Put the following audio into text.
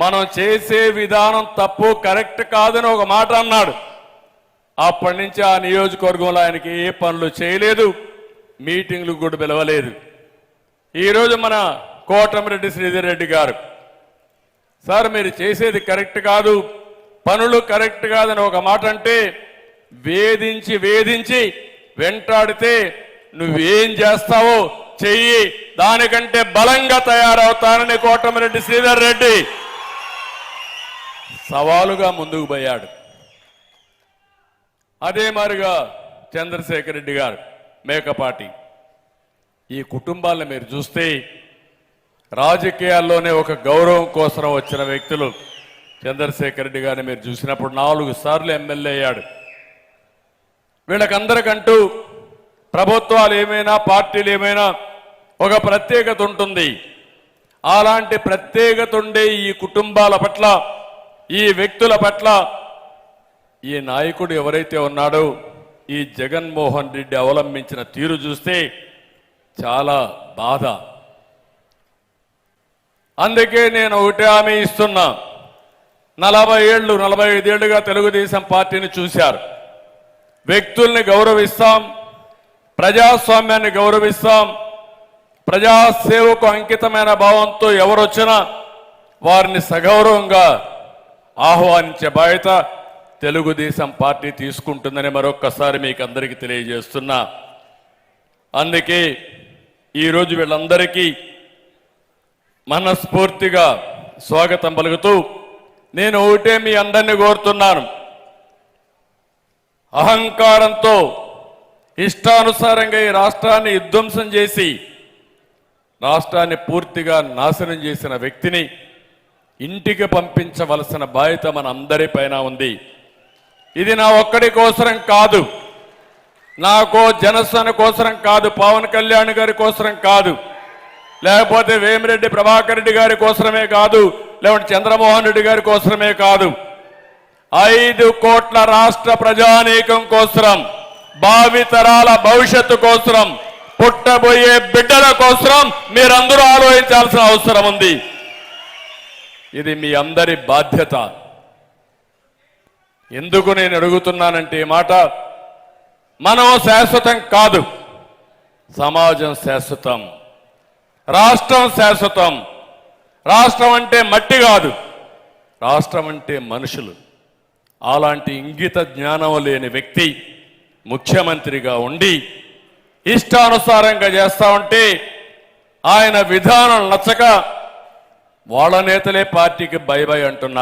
మనం చేసే విధానం తప్పు కరెక్ట్ కాదని ఒక మాట అన్నాడు. అప్పటి నుంచి ఆ నియోజకవర్గంలో ఆయనకి ఏ పనులు చేయలేదు మీటింగ్లు కూడా పిలవలేదు. ఈరోజు మన కోటమిరెడ్డి శ్రీధర్ రెడ్డి గారు సార్ మీరు చేసేది కరెక్ట్ కాదు పనులు కరెక్ట్ కాదని ఒక మాట అంటే వేధించి వేధించి వెంటాడితే నువ్వేం చేస్తావో చెయ్యి దానికంటే బలంగా తయారవుతానని కోటమిరెడ్డి శ్రీధర్ రెడ్డి. సవాలుగా ముందుకు పోయాడు. అదే మారిగా చంద్రశేఖర్ రెడ్డి గారు మేకపాటి. ఈ కుటుంబాలను మీరు చూస్తే రాజకీయాల్లోనే ఒక గౌరవం కోసం వచ్చిన వ్యక్తులు చంద్రశేఖర్ రెడ్డి గారిని మీరు చూసినప్పుడు నాలుగు సార్లు ఎమ్మెల్యే అయ్యాడు. వీళ్ళకందరికంటూ ప్రభుత్వాలు ఏమైనా పార్టీలు ఏమైనా ఒక ప్రత్యేకత ఉంటుంది. అలాంటి ప్రత్యేకత ఉండే ఈ కుటుంబాల పట్ల ఈ వ్యక్తుల పట్ల ఈ నాయకుడు ఎవరైతే ఉన్నాడో ఈ జగన్మోహన్ రెడ్డి అవలంబించిన తీరు చూస్తే చాలా బాధ. అందుకే నేను ఒకటే హామీ ఇస్తున్నా. నలభై ఏళ్ళు నలభై ఐదేళ్ళుగా తెలుగుదేశం పార్టీని చూశారు. వ్యక్తుల్ని గౌరవిస్తాం ప్రజాస్వామ్యాన్ని గౌరవిస్తాం ప్రజాసేవకు అంకితమైన భావంతో ఎవరొచ్చినా వారిని సగౌరవంగా ఆహ్వానించే బాధ్యత తెలుగుదేశం పార్టీ తీసుకుంటుందని మరొక్కసారి మీకు అందరికీ తెలియజేస్తున్నా. అందుకే ఈరోజు వీళ్ళందరికీ మనస్ఫూర్తిగా స్వాగతం పలుకుతూ నేను ఒకటే మీ అందరినీ కోరుతున్నాను. అహంకారంతో ఇష్టానుసారంగా ఈ రాష్ట్రాన్ని విధ్వంసం చేసి రాష్ట్రాన్ని పూర్తిగా నాశనం చేసిన వ్యక్తిని ఇంటికి పంపించవలసిన బాధ్యత మన అందరిపైన ఉంది. ఇది నా ఒక్కడి కోసరం కాదు. నాకో జనసేన కోసరం కాదు పవన్ కళ్యాణ్ గారి కోసరం కాదు. లేకపోతే వేమిరెడ్డి ప్రభాకర్ రెడ్డి గారి కోసమే కాదు లేకుంటే చంద్రమోహన్ రెడ్డి గారి కోసమే కాదు. ఐదు కోట్ల రాష్ట్ర ప్రజానీకం కోసరం భావితరాల భవిష్యత్తు కోసరం పుట్టబోయే బిడ్డల కోసరం మీరందరూ ఆలోచించాల్సిన అవసరం ఉంది. ఇది మీ అందరి బాధ్యత. ఎందుకు నేను అడుగుతున్నానంటే మాట మనం శాశ్వతం కాదు. సమాజం శాశ్వతం. రాష్ట్రం శాశ్వతం. రాష్ట్రం అంటే మట్టి కాదు. రాష్ట్రం అంటే మనుషులు. అలాంటి ఇంగిత జ్ఞానం లేని వ్యక్తి ముఖ్యమంత్రిగా ఉండి ఇష్టానుసారంగా చేస్తా ఉంటే ఆయన విధానం నచ్చక వాళ్ళ నేతలే పార్టీకి బై బై అంటున్నారు.